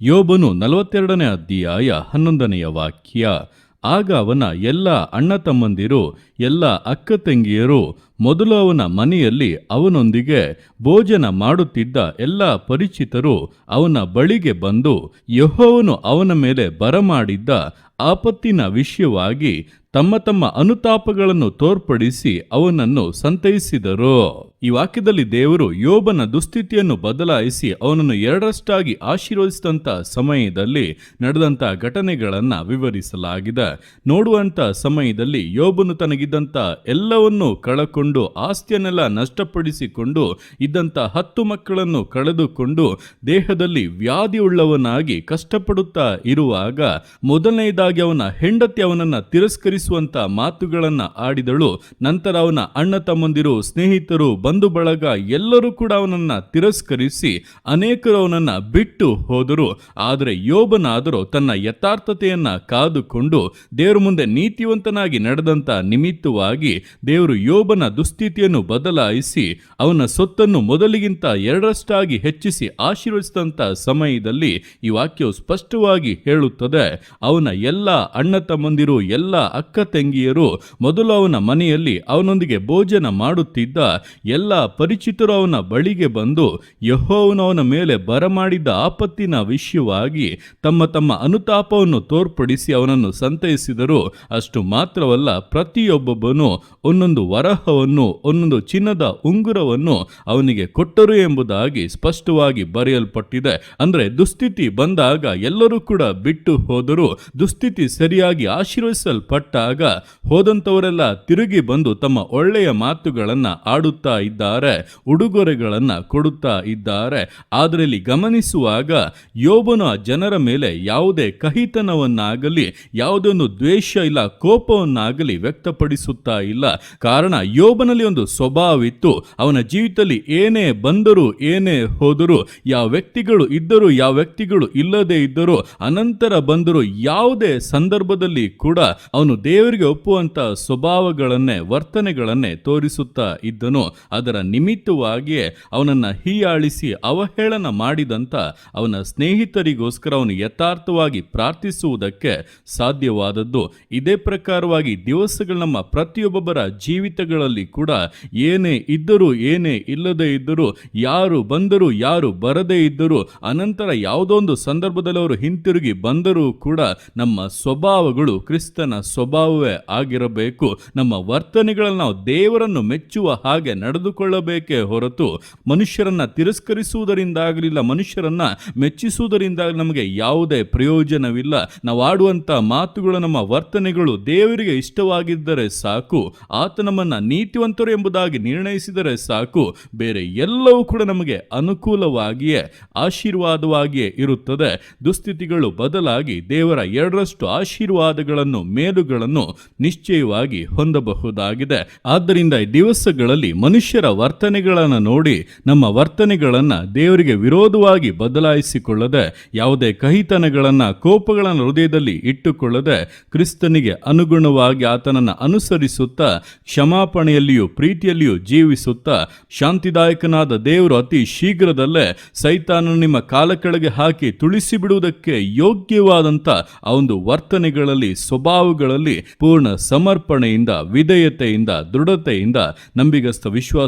ಯೋಬನು ನಲವತ್ತೆರಡನೇ ಅಧ್ಯಾಯ ಹನ್ನೊಂದನೆಯ ವಾಕ್ಯ, ಆಗ ಅವನ ಎಲ್ಲ ಅಣ್ಣ ತಮ್ಮಂದಿರು, ಎಲ್ಲ ಅಕ್ಕ ತಂಗಿಯರು, ಮೊದಲು ಅವನ ಮನೆಯಲ್ಲಿ ಅವನೊಂದಿಗೆ ಭೋಜನ ಮಾಡುತ್ತಿದ್ದ ಎಲ್ಲ ಪರಿಚಿತರು ಅವನ ಬಳಿಗೆ ಬಂದು ಯಹೋವನು ಅವನ ಮೇಲೆ ಬರಮಾಡಿದ್ದ ಆಪತ್ತಿನ ವಿಷಯವಾಗಿ ತಮ್ಮ ತಮ್ಮ ಅನುತಾಪಗಳನ್ನು ತೋರ್ಪಡಿಸಿ ಅವನನ್ನು ಸಂತೈಸಿದರು. ಈ ವಾಕ್ಯದಲ್ಲಿ ದೇವರು ಯೋಬನ ದುಸ್ಥಿತಿಯನ್ನು ಬದಲಾಯಿಸಿ ಅವನನ್ನು ಎರಡರಷ್ಟಾಗಿ ಆಶೀರ್ವದಿಸಿದಂಥ ಸಮಯದಲ್ಲಿ ನಡೆದಂಥ ಘಟನೆಗಳನ್ನು ವಿವರಿಸಲಾಗಿದೆ. ನೋಡುವಂಥ ಸಮಯದಲ್ಲಿ ಯೋಬನು ತನಗಿದ್ದಂಥ ಎಲ್ಲವನ್ನು ಕಳಕೊಂಡು ಆಸ್ತಿಯನ್ನೆಲ್ಲ ನಷ್ಟಪಡಿಸಿಕೊಂಡು ಇದ್ದಂಥ ಹತ್ತು ಮಕ್ಕಳನ್ನು ಕಳೆದುಕೊಂಡು ದೇಹದಲ್ಲಿ ವ್ಯಾಧಿಯುಳ್ಳವನಾಗಿ ಕಷ್ಟಪಡುತ್ತಾ ಇರುವಾಗ ಮೊದಲನೆಯದಾಗಿ ಅವನ ಹೆಂಡತಿ ಅವನನ್ನ ತಿರಸ್ಕರಿಸುವಂಥ ಮಾತುಗಳನ್ನು ಆಡಿದಳು. ನಂತರ ಅವನ ಅಣ್ಣ ತಮ್ಮಂದಿರು ಸ್ನೇಹಿತರು ಬಂಧು ಬಳಗ ಎಲ್ಲರೂ ಕೂಡ ಅವನನ್ನ ತಿರಸ್ಕರಿಸಿ ಅನೇಕರು ಅವನನ್ನ ಬಿಟ್ಟು ಹೋದರು. ಆದರೆ ಯೋಬನಾದರೂ ತನ್ನ ಯಥಾರ್ಥತೆಯನ್ನು ಕಾದುಕೊಂಡು ದೇವರ ಮುಂದೆ ನೀತಿವಂತನಾಗಿ ನಡೆದಂತ ನಿಮಿತ್ತವಾಗಿ ದೇವರು ಯೋಬನ ದುಸ್ಥಿತಿಯನ್ನು ಬದಲಾಯಿಸಿ ಅವನ ಸೊತ್ತನ್ನು ಮೊದಲಿಗಿಂತ ಎರಡರಷ್ಟಾಗಿ ಹೆಚ್ಚಿಸಿ ಆಶೀರ್ವದಿಸಿದಂಥ ಸಮಯದಲ್ಲಿ ಈ ವಾಕ್ಯವು ಸ್ಪಷ್ಟವಾಗಿ ಹೇಳುತ್ತದೆ. ಅವನ ಎಲ್ಲ ಅಣ್ಣ ತಮ್ಮಂದಿರು, ಎಲ್ಲ ಅಕ್ಕ ತಂಗಿಯರು ಮೊದಲು ಅವನ ಮನೆಯಲ್ಲಿ ಅವನೊಂದಿಗೆ ಭೋಜನ ಮಾಡುತ್ತಿದ್ದ ಎಲ್ಲ ಪರಿಚಿತರು ಅವನ ಬಳಿಗೆ ಬಂದು ಯಹೋವನು ಮೇಲೆ ಬರಮಾಡಿದ್ದ ಆಪತ್ತಿನ ವಿಷಯವಾಗಿ ತಮ್ಮ ತಮ್ಮ ಅನುತಾಪವನ್ನು ತೋರ್ಪಡಿಸಿ ಅವನನ್ನು ಸಂತೈಸಿದರು. ಅಷ್ಟು ಮಾತ್ರವಲ್ಲ, ಪ್ರತಿಯೊಬ್ಬೊಬ್ಬನು ಒಂದೊಂದು ವರಹವನ್ನು, ಒಂದೊಂದು ಚಿನ್ನದ ಉಂಗುರವನ್ನು ಅವನಿಗೆ ಕೊಟ್ಟರು ಎಂಬುದಾಗಿ ಸ್ಪಷ್ಟವಾಗಿ ಬರೆಯಲ್ಪಟ್ಟಿದೆ. ಅಂದರೆ ದುಸ್ಥಿತಿ ಬಂದಾಗ ಎಲ್ಲರೂ ಕೂಡ ಬಿಟ್ಟು ಹೋದರು, ದುಸ್ಥಿತಿ ಸರಿಯಾಗಿ ಆಶೀರ್ವಿಸಲ್ಪಟ್ಟಾಗ ಹೋದಂಥವರೆಲ್ಲ ತಿರುಗಿ ಬಂದು ತಮ್ಮ ಒಳ್ಳೆಯ ಮಾತುಗಳನ್ನು ಆಡುತ್ತಾ ಇದ್ದಾರೆ, ಉಡುಗೊರೆಗಳನ್ನು ಕೊಡುತ್ತಾ ಇದ್ದಾರೆ. ಆದರೆ ಇಲ್ಲಿ ಗಮನಿಸುವಾಗ ಯೋಬನ ಜನರ ಮೇಲೆ ಯಾವುದೇ ಕಹಿತನವನ್ನಾಗಲಿ ಯಾವುದೇ ಒಂದು ದ್ವೇಷ ಇಲ್ಲ, ಕೋಪವನ್ನಾಗಲಿ ವ್ಯಕ್ತಪಡಿಸುತ್ತಾ ಇಲ್ಲ. ಕಾರಣ ಯೋಬನಲ್ಲಿ ಒಂದು ಸ್ವಭಾವಿತ್ತು ಅವನ ಜೀವಿತದಲ್ಲಿ ಏನೇ ಬಂದರೂ, ಏನೇ ಹೋದರೂ, ಯಾವ ವ್ಯಕ್ತಿಗಳು ಇದ್ದರೂ, ಯಾವ ವ್ಯಕ್ತಿಗಳು ಇಲ್ಲದೆ ಇದ್ದರೂ, ಅನಂತರ ಬಂದರೂ ಯಾವುದೇ ಸಂದರ್ಭದಲ್ಲಿ ಕೂಡ ಅವನು ದೇವರಿಗೆ ಒಪ್ಪುವಂತ ಸ್ವಭಾವಗಳನ್ನೇ, ವರ್ತನೆಗಳನ್ನೇ ತೋರಿಸುತ್ತಾ ಇದ್ದನು. ಅದರ ನಿಮಿತ್ತವಾಗಿಯೇ ಅವನನ್ನ ಹೀಯಾಳಿಸಿ ಅವಹೇಳನ ಮಾಡಿದಂತ ಅವನ ಸ್ನೇಹಿತರಿಗೋಸ್ಕರ ಅವನು ಯಥಾರ್ಥವಾಗಿ ಪ್ರಾರ್ಥಿಸುವುದಕ್ಕೆ ಸಾಧ್ಯವಾದದ್ದು. ಇದೇ ಪ್ರಕಾರವಾಗಿ ದಿವಸಗಳು ನಮ್ಮ ಪ್ರತಿಯೊಬ್ಬೊಬ್ಬರ ಜೀವಿತಗಳಲ್ಲಿ ಕೂಡ ಏನೇ ಇದ್ದರೂ, ಏನೇ ಇಲ್ಲದೇ ಇದ್ದರೂ, ಯಾರು ಬಂದರೂ, ಯಾರು ಬರದೇ ಇದ್ದರೂ, ಅನಂತರ ಯಾವುದೋ ಒಂದು ಸಂದರ್ಭದಲ್ಲಿ ಅವರು ಹಿಂತಿರುಗಿ ಬಂದರೂ ಕೂಡ ನಮ್ಮ ಸ್ವಭಾವಗಳು ಕ್ರಿಸ್ತನ ಸ್ವಭಾವವೇ ಆಗಿರಬೇಕು. ನಮ್ಮ ವರ್ತನೆಗಳನ್ನು ನಾವು ದೇವರನ್ನು ಮೆಚ್ಚುವ ಹಾಗೆ ನಡೆದುಕೊಳ್ಳಬೇಕೇ ಹೊರತು ಮನುಷ್ಯರನ್ನ ತಿರಸ್ಕರಿಸುವುದರಿಂದಾಗಲಿಲ್ಲ, ಮನುಷ್ಯರನ್ನ ಮೆಚ್ಚಿಸುವುದರಿಂದ ನಮಗೆ ಯಾವುದೇ ಪ್ರಯೋಜನವಿಲ್ಲ. ನಾವು ಆಡುವಂಥ ಮಾತುಗಳು, ನಮ್ಮ ವರ್ತನೆಗಳು ದೇವರಿಗೆ ಇಷ್ಟವಾಗಿದ್ದರೆ ಸಾಕು. ಆತ ನಮ್ಮನ್ನ ನೀತಿವಂತರು ಎಂಬುದಾಗಿ ನಿರ್ಣಯಿಸಿದರೆ ಸಾಕು. ಬೇರೆ ಎಲ್ಲವೂ ಕೂಡ ನಮಗೆ ಅನುಕೂಲವಾಗಿಯೇ, ಆಶೀರ್ವಾದವಾಗಿಯೇ ಇರುತ್ತದೆ. ದುಸ್ಥಿತಿಗಳು ಬದಲಾಗಿ ದೇವರ ಎರಡರಷ್ಟು ಆಶೀರ್ವಾದಗಳನ್ನು, ಮೇಲುಗಳನ್ನು ನಿಶ್ಚಯವಾಗಿ ಹೊಂದಬಹುದಾಗಿದೆ. ಆದ್ದರಿಂದ ಈ ದಿವಸಗಳಲ್ಲಿ ಮನುಷ್ಯರ ವರ್ತನೆಗಳನ್ನು ನೋಡಿ ನಮ್ಮ ವರ್ತನೆಗಳನ್ನು ದೇವರಿಗೆ ವಿರೋಧವಾಗಿ ಬದಲಾಯಿಸಿಕೊಳ್ಳದೆ, ಯಾವುದೇ ಕಹಿತನಗಳನ್ನು, ಕೋಪಗಳನ್ನು ಹೃದಯದಲ್ಲಿ ಇಟ್ಟುಕೊಳ್ಳದೆ ಕ್ರಿಸ್ತನಿಗೆ ಅನುಗುಣವಾಗಿ ಆತನನ್ನು ಅನುಸರಿಸುತ್ತಾ, ಕ್ಷಮಾಪಣೆಯಲ್ಲಿಯೂ ಪ್ರೀತಿಯಲ್ಲಿಯೂ ಜೀವಿಸುತ್ತಾ, ಶಾಂತಿದಾಯಕನಾದ ದೇವರು ಅತಿ ಶೀಘ್ರದಲ್ಲೇ ಸೈತಾನ ನಿಮ್ಮ ಕಾಲ ಕೆಳಗೆ ಹಾಕಿ ತುಳಿಸಿ ಬಿಡುವುದಕ್ಕೆ ಯೋಗ್ಯವಾದಂಥ ಆ ಒಂದು ವರ್ತನೆಗಳಲ್ಲಿ, ಸ್ವಭಾವಗಳಲ್ಲಿ ಪೂರ್ಣ ಸಮರ್ಪಣೆಯಿಂದ, ವಿಧೇಯತೆಯಿಂದ, ದೃಢತೆಯಿಂದ ನಂಬಿಗಸ್ತ ವಿಶ್ವಾಸ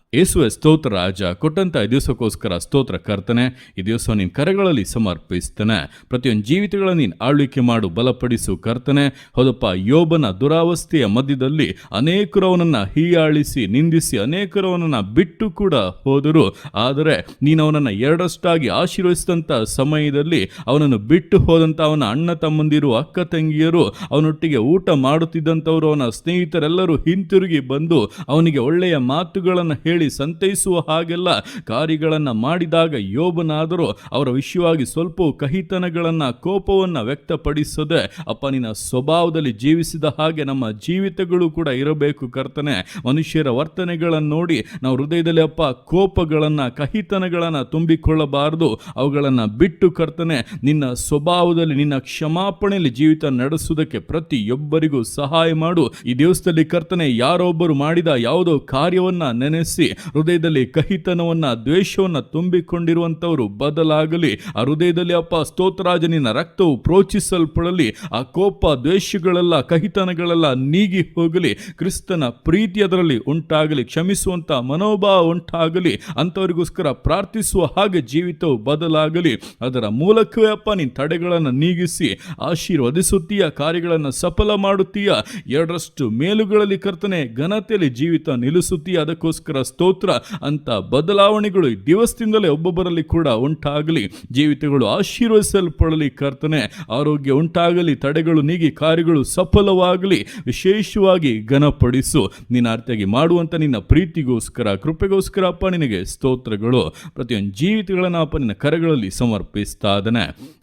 ಯೇಸುವೆ, ಸ್ತೋತ್ರ ರಾಜ, ಕೊಟ್ಟಂತ ಈ ದಿವಸಕ್ಕೋಸ್ಕರ ಸ್ತೋತ್ರ ಕರ್ತನೆ, ಈ ದಿವಸ ನಿನ್ನ ಕರೆಗಳಲ್ಲಿ ಸಮರ್ಪಿಸ್ತಾನೆ. ಪ್ರತಿಯೊಂದು ಜೀವಿತಗಳ ನೀನು ಆಳ್ವಿಕೆ ಮಾಡು, ಬಲಪಡಿಸು ಕರ್ತನೆ. ಹೌದಪ್ಪ, ಯೋಬನ ದುರಾವಸ್ಥೆಯ ಮಧ್ಯದಲ್ಲಿ ಅನೇಕರು ಅವನನ್ನು ಹೀಯಾಳಿಸಿ, ನಿಂದಿಸಿ, ಅನೇಕರು ಅವನನ್ನು ಬಿಟ್ಟು ಕೂಡ ಹೋದರು. ಆದರೆ ನೀನು ಅವನನ್ನು ಎರಡಷ್ಟಾಗಿ ಆಶೀರ್ವದಿಸಿದಂಥ ಸಮಯದಲ್ಲಿ ಅವನನ್ನು ಬಿಟ್ಟು ಹೋದಂಥ ಅವನ ಅಣ್ಣ ತಮ್ಮಂದಿರು, ಅಕ್ಕ ತಂಗಿಯರು, ಅವನೊಟ್ಟಿಗೆ ಊಟ ಮಾಡುತ್ತಿದ್ದಂಥವರು ಅವನ ಸ್ನೇಹಿತರೆಲ್ಲರೂ ಹಿಂತಿರುಗಿ ಬಂದು ಅವನಿಗೆ ಒಳ್ಳೆಯ ಮಾತುಗಳನ್ನು ಹೇಳಿ ಸಂತೈಸುವ ಹಾಗೆಲ್ಲ ಕಾರ್ಯಗಳನ್ನು ಮಾಡಿದಾಗ ಯೋಬನಾದರೂ ಅವರ ವಿಷಯವಾಗಿ ಸ್ವಲ್ಪ ಕಹಿತನಗಳನ್ನು ಕೋಪವನ್ನು ವ್ಯಕ್ತಪಡಿಸದೆ ಅಪ್ಪ ನಿನ್ನ ಸ್ವಭಾವದಲ್ಲಿ ಜೀವಿಸಿದ ಹಾಗೆ ನಮ್ಮ ಜೀವಿತಗಳು ಕೂಡ ಇರಬೇಕು ಕರ್ತನೆ. ಮನುಷ್ಯರ ವರ್ತನೆಗಳನ್ನು ನೋಡಿ ನಾವು ಹೃದಯದಲ್ಲಿ ಅಪ್ಪ ಕೋಪಗಳನ್ನು, ಕಹಿತನಗಳನ್ನು ತುಂಬಿಕೊಳ್ಳಬಾರದು. ಅವುಗಳನ್ನು ಬಿಟ್ಟು ಕರ್ತನೆ, ನಿನ್ನ ಸ್ವಭಾವದಲ್ಲಿ, ನಿನ್ನ ಕ್ಷಮಾಪಣೆಯಲ್ಲಿ ಜೀವಿತ ನಡೆಸುವುದಕ್ಕೆ ಪ್ರತಿಯೊಬ್ಬರಿಗೂ ಸಹಾಯ ಮಾಡು. ಈ ದಿವಸದಲ್ಲಿ ಕರ್ತನೆ, ಯಾರೊಬ್ಬರು ಮಾಡಿದ ಯಾವುದೋ ಕಾರ್ಯವನ್ನ ನೆನೆಸಿ ಹೃದಯದಲ್ಲಿ ಕಹಿತನವನ್ನ, ದ್ವೇಷವನ್ನ ತುಂಬಿಕೊಂಡಿರುವಂತವರು ಬದಲಾಗಲಿ. ಆ ಹೃದಯದಲ್ಲಿ ಅಪ್ಪ ಸ್ತೋತ್ರಾಜನಿನ ರಕ್ತವು ಪ್ರೋಚಿಸಲ್ಪಡಲಿ. ಆ ಕೋಪ, ದ್ವೇಷಗಳೆಲ್ಲ, ಕಹಿತನಗಳೆಲ್ಲ ನೀಗಿ ಹೋಗಲಿ. ಕ್ರಿಸ್ತನ ಪ್ರೀತಿ ಅದರಲ್ಲಿ ಉಂಟಾಗಲಿ. ಕ್ಷಮಿಸುವಂತ ಮನೋಭಾವ ಉಂಟಾಗಲಿ. ಅಂಥವರಿಗೋಸ್ಕರ ಪ್ರಾರ್ಥಿಸುವ ಹಾಗೆ ಜೀವಿತವು ಬದಲಾಗಲಿ. ಅದರ ಮೂಲಕವೇ ಅಪ್ಪ ನೀನು ತಡೆಗಳನ್ನು ನೀಗಿಸಿ, ಆಶೀರ್ವದಿಸುತ್ತೀಯ, ಕಾರ್ಯಗಳನ್ನು ಸಫಲ ಮಾಡುತ್ತೀಯ. ಎರಡರಷ್ಟು ಮೇಲುಗಳಲ್ಲಿ ಕರ್ತನೆ ಘನತೆಯಲ್ಲಿ ಜೀವಿತ ನಿಲ್ಲಿಸುತ್ತೀಯ. ಅದಕ್ಕೋಸ್ಕರ ಸ್ತೋತ್ರ ಅಂತ ಬದಲಾವಣೆಗಳು ದಿವಸದಿಂದಲೇ ಒಬ್ಬೊಬ್ಬರಲ್ಲಿ ಕೂಡ ಉಂಟಾಗಲಿ. ಜೀವಿತಗಳು ಆಶೀರ್ವದಿಸಲ್ಪಡಲಿ ಕರ್ತನೆ. ಆರೋಗ್ಯ ಉಂಟಾಗಲಿ, ತಡೆಗಳು ನೀಗಿ, ಕಾರ್ಯಗಳು ಸಫಲವಾಗಲಿ. ವಿಶೇಷವಾಗಿ ಘನಪಡಿಸು. ನಿನ್ನ ಅರ್ಥಿಯಾಗಿ ಮಾಡುವಂತ ನಿನ್ನ ಪ್ರೀತಿಗೋಸ್ಕರ, ಕೃಪೆಗೋಸ್ಕರ ಅಪ್ಪ ನಿನಗೆ ಸ್ತೋತ್ರಗಳು. ಪ್ರತಿಯೊಂದು ಜೀವಿತಗಳನ್ನು ಅಪ್ಪ ನಿನ್ನ ಕರೆಗಳಲ್ಲಿ ಸಮರ್ಪಿಸ್ತಾ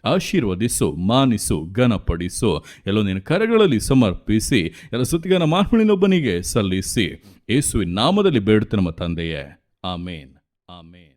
ಆಶೀರ್ವದಿಸು, ಮಾನಿಸು, ಘನಪಡಿಸು. ಎಲ್ಲೋ ನಿನ್ನ ಕರೆಗಳಲ್ಲಿ ಸಮರ್ಪಿಸಿ ಎಲ್ಲ ಸುತ್ತಿಗನ ಮಾಹುಳಿನೊಬ್ಬನಿಗೆ ಸಲ್ಲಿಸಿ. ಯೇಸುವಿನ ನಾಮದಲ್ಲಿ ಬೇಡುತ್ತೆ ನಮ್ಮ தந்தைய. ஆமேன். ஆமேன்.